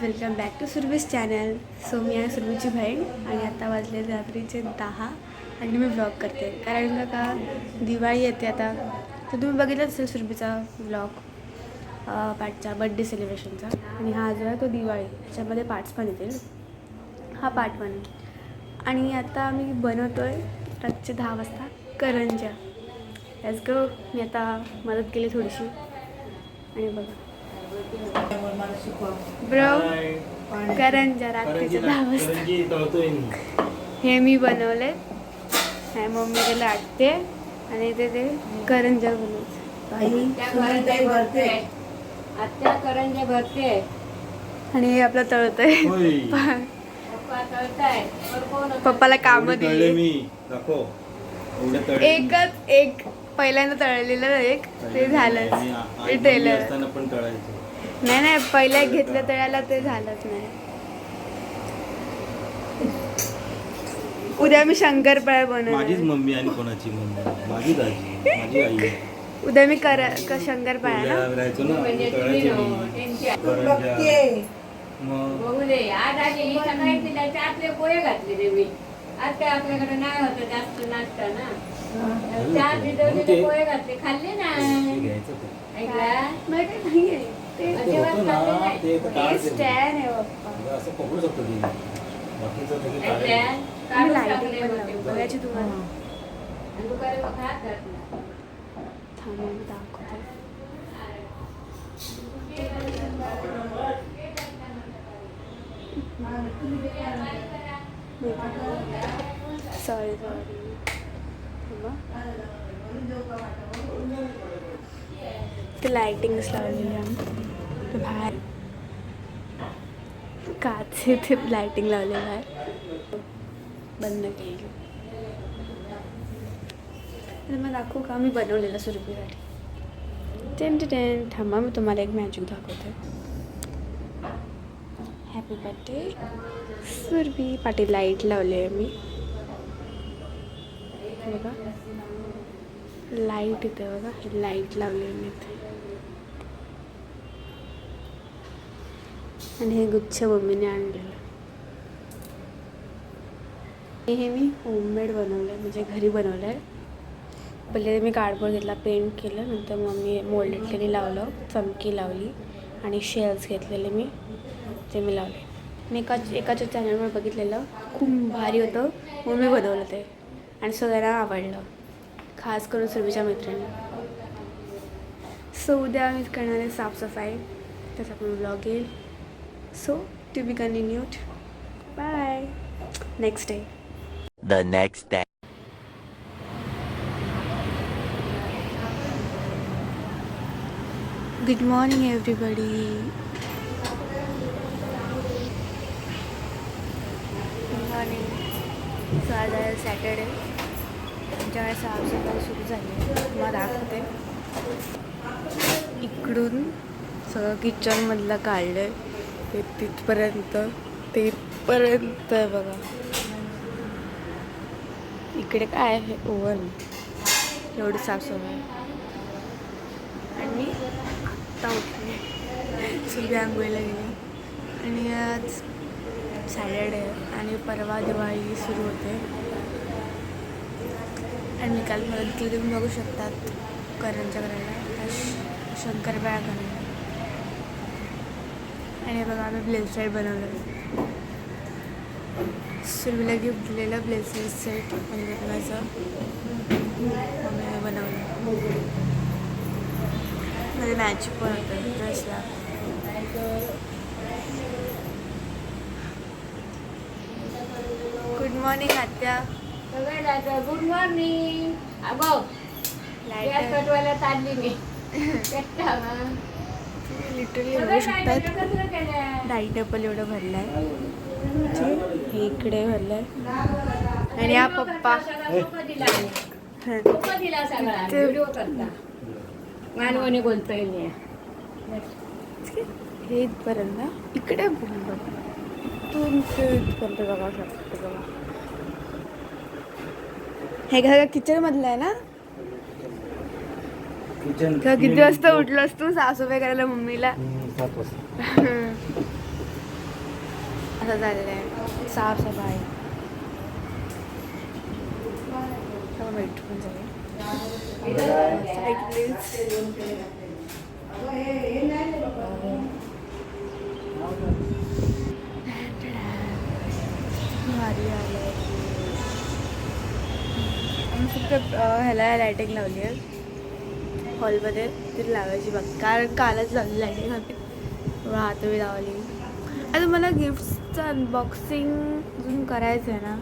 Friends welcome back to Surabhi's channel so मी आहे सुरभीची बहीण आणि आता वाजले रात्रीचे दहा आणि मी ब्लॉग करते. कारण का दिवाळी येते आता. तर तुम्ही बघितलं असेल सुरभीचा ब्लॉग पाठचा बड्डे सेलिब्रेशनचा आणि हा जो आहे तो दिवाळी. त्याच्यामध्ये पार्ट्स पण येतील. हा पार्ट वन आणि आता आम्ही बनवतो आहे रातचे दहा वाजता करंज्या. त्याच गो मी आता मदत केली थोडीशी. आणि बघा. ब्रो करंजा रात्रीचे दहा वाजता हे मी बनवले. हे मम्मी ते लाटते आणि ते ते करंजा बनवते. भरते. आत्या करंजे भरते. आणि हे आपलं तळतंय. पप्पा तळताय. वर कोण होतं? पप्पाला काम तळले दिली. एकच एक. पहिल्यांदा तळलेलं एक. ते मम्मी टेलर असताना पण तळायचं. नाही नाही पहिल्या घेतलं तळ्याला ते झालंच नाही. उद्या मी शंकरपाळ्या माझीच बनवणार मम्मी आणि कोणाची मम्मी? माझी दाजी माझी आई. उद्या मी कर क- शंकरपाळ्या ना? राहायचो ना म्हणजे आम्ही तळायचो. करंज्या. मग? बघू दे आज आधी ही पोहे घातले रे मी. आज काय आपल्याकडे नाही होतं जास्त नाश्ता ना. चार पोहे घातले. खाल्ले ना. ते घ्यायचं ते. ऐकला माहिती नाहीये. ते ते होतं ना ते तर ते काढायचं. स्टॅन आहे बाप्पा म्हणजे असं पकडू शकतो ते बाकीचं. मी पण लावली. बघायची तुम्हाला तू. थांबा मी दाखवते सॉरी सॉरी ते लायटिंग्स लावलेली आम्ही. बाहेर काच इथे लायटिंग लावलेलं आहे. बंद केली. तर मग दाखवू का? मी बनवलेलं सुरभीसाठी टेन टू टेन. थांबा मी तुम्हाला एक मॅजिक दाखवते. हॅपी बर्थडे सुरभी पाठी लाइट लावली आहे मी. बघा. लाइट इथे बघा. लाइट लावली आहे मी इथे. आणि हे गुच्छ मम्मीने आणलेलं. हे मी होममेड बनवलं आहे म्हणजे घरी बनवलं आहे पहिले मी कार्डबोर्ड घेतला पेंट केलं नंतर मम्मी मोल्डेड केली लावलं चमकी लावली आणि शेल्स घेतलेले मी ते मी लावले. मी एका एकाच्या चॅनलवर बघितलेलं खूप भारी होतं म्हणून मी बनवलं ते. आणि सगळ्यांना आवडलं खास करून सुरभीच्या मैत्रिणी. सो उद्या मी करणार आहे साफसफाई. त्याचा पण ब्लॉग येईल. So to be continued bye next day the next day. Good morning, everybody. Good morning. So आज आहे सॅटर्डे आमच्याकडे साफसफाई सुरू झाली तुम्हाला दाखवते इकडून सगळं किचनमधलं काढलं आहे ते तिथपर्यंत तेपर्यंत आहे बघा. इकडे काय आहे? ओव्हन. एवढं साफसफाई आणि आत्ता उठले. सुरभी आंघोळीला गेली. आणि आज सॅटर्डे आणि परवा दिवाळी सुरू होते. आणि काल मला तुम्ही बघू शकतात. करंच्या करायला शंकर श- शंकरपाळ्या आणि बघा आम्ही ब्लेसलेट बनवलं. सुरभीला गिफ्ट दिलेलं ब्लेसलेट सेट म्हणजे आम्ही बनवलं. मध्ये मॅच पण होतं ड्रेसला गुड मॉर्निंग आत्या. गुड मॉर्निंग अगो लाइट पेटवायला चालली मी. लिटरली बघू शकतात. डाईट टेबल एवढं भरलं आहे हे इकडे भरलं आहे आणि हा पप्पा. हं. मानवाने बोलतोय मी हे इथपर्यंत इकडे बघ. तू ते इथपर्यंत बघा शकतो बघा. हे घर किचनमधलं आहे ना? किचन का किती वाजता उठलोस तू? सासूबाई करायला मम्मीला? सात वाजता कसं चाललंय साफसफाई. चला भेटू पण प्लीज भारी आलं आम्ही फक्त ह्याला लायटिंग लावली आहे हॉलमध्ये तरी लावायची बघ कारण कालच लावली लायटिंग आम्ही राहतो लावली आता मला गिफ्ट्सचं अनबॉक्सिंग अजून करायचं आहे ना.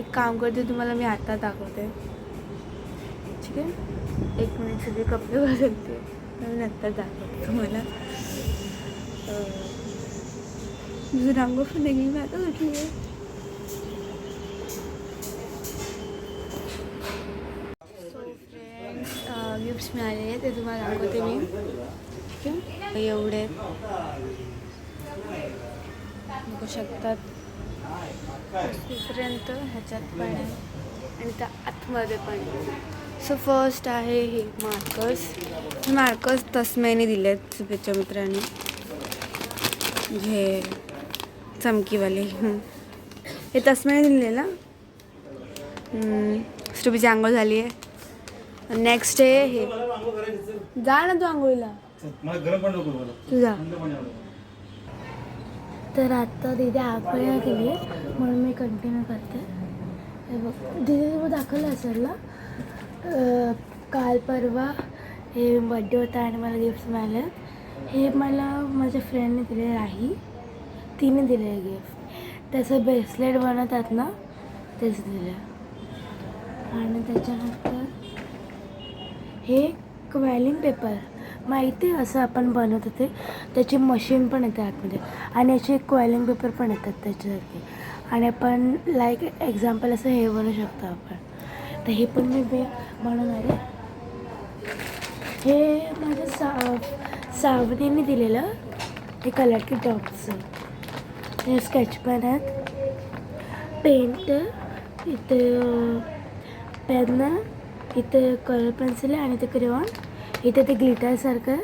एक काम करते तुम्हाला मी आता दाखवते. ठीक आहे? एक मिनिट सगळे कपडे बदलते. मी नंतर दाखवते तुम्हाला. तुझं रांगो पण निघली मी आता उठली आहे फ्रेंड्स गिफ्ट्स मिळाले आहेत ते तुम्हाला दाखवते मी. ठीक आहे? एवढे. बघू शकतात. तिथपर्यंत ह्याच्यात पण आहे. आणि त्या आतमध्ये पण. सो फर्स्ट आहे हे मार्कर्स हे मार्कर्स तस्म्याने दिले आहेत शुभेच्छा मित्रांनी. हे चमकीवाले. हे तस्म्याने दिले ना स्टुबीची आंघोळ झाली आहे नेक्स्ट आहे हे. जा ना तू आंघोळीला. मला गरम पण नको मला तू जा. थंड पाणी आवडतं. तर आत्ता दिदी आगळ्या केली म्हणून मी कंटिन्यू करते. हे बघ दिदी तुम्ही दाखवलं असेल ना? काल परवा हे बड्डे होता आणि मला गिफ्ट मिळाले. हे मला माझ्या फ्रेंडने दिले राही तिने दिले गिफ्ट त्याचं ब्रेसलेट बनवतात ना तेच दिलं. आणि त्याच्यानंतर हे क्वॅलिंग पेपर माहिती आहे असं आपण बनवत होते. त्याची मशीन पण येते आतमध्ये. आणि याचे क्वॅलिंग पेपर पण येतात त्याच्यासारखे. आणि आपण लाईक एक्झाम्पल असं हे बनवू शकतो आपण. तर हे पण मी बे बनवणार आहे. हे माझ्या सा सावनीने दिलेलं हे कलर की डॉटचं हे स्केच पेन आहेत. पेंट इथे पेन इथे कलर पेन्सिल आहे आणि ते क्रेऑन इथे ते ग्लिटरसारखं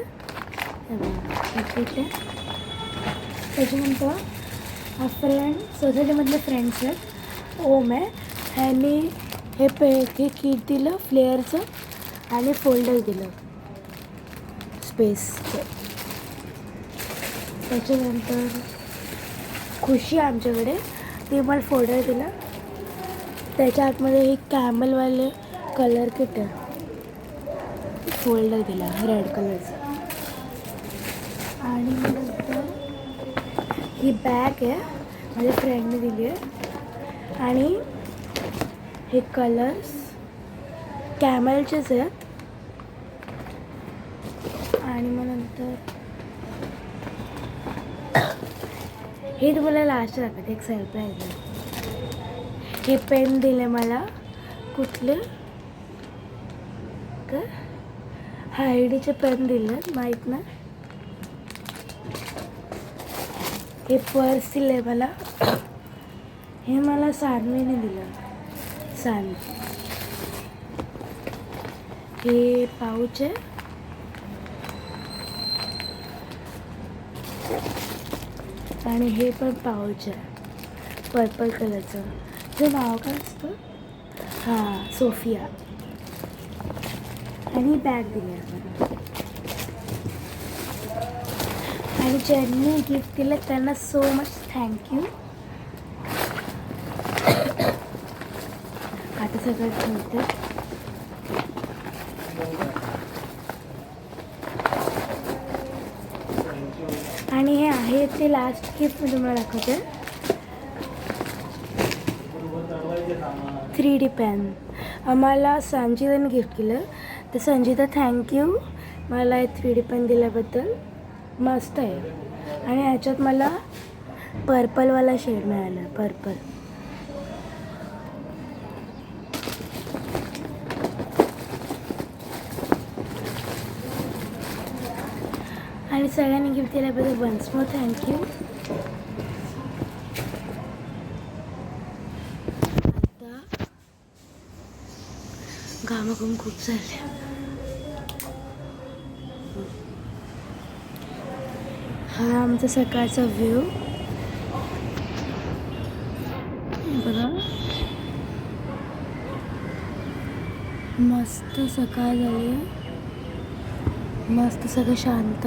इथे. त्याच्यानंतर हा फ्रेंड सोसायटीमधले फ्रेंड्स आहेत. ओम आहे. ह्यांनी हे पे हे किट दिलं फ्लेअरचं आणि फोल्डर दिलं. स्पेसचं त्याच्यानंतर खुशी आहे आमच्याकडे ते मला फोल्डर दिलं. त्याच्या आतमध्ये हे कॅमलवाले कलर किट आहे. फोल्डर दिला रेड कलरचा आणि नंतर ही बॅग आहे माझ्या फ्रेंडने दिली आहे. आणि हे कलर्स कॅमलचेच आहेत. आणि मग नंतर हे तुम्हाला लास्ट दाखवते एक सरप्राईज आहे. हे पेन दिले मला कुठले? का? हायडीचे पेन दिले माहीत ना हे पर्स दिले मला. हे मला सानवीने दिलं. सान हे पाऊच आहे. आणि हे पण पाऊच आहे. पर्पल कलरचं ते नाव काय असतं? हां सोफिया. आणि बॅग दिली आणि ज्यांनी गिफ्ट दिलं त्यांना सो मच थँक्यू आता सगळं ठेवते. आणि हे आहे ते लास्ट गिफ्ट मी तुम्हाला दाखवते. थ्री डी पॅन आम्हाला सांजीवन गिफ्ट केलं. तर संजिता थँक्यू मला हे थ्री डी पेन दिल्याबद्दल मस्त आहे. आणि ह्याच्यात मला पर्पलवाला शेड मिळाला पर्पल. आणि सगळ्यांनी गिफ्ट दिल्याबद्दल वन्स मोर थँक्यू घामाघूम खूप झाले हा आमचा सकाळचा व्ह्यू बघा मस्त सकाळ झाली आहे मस्त सगळं शांत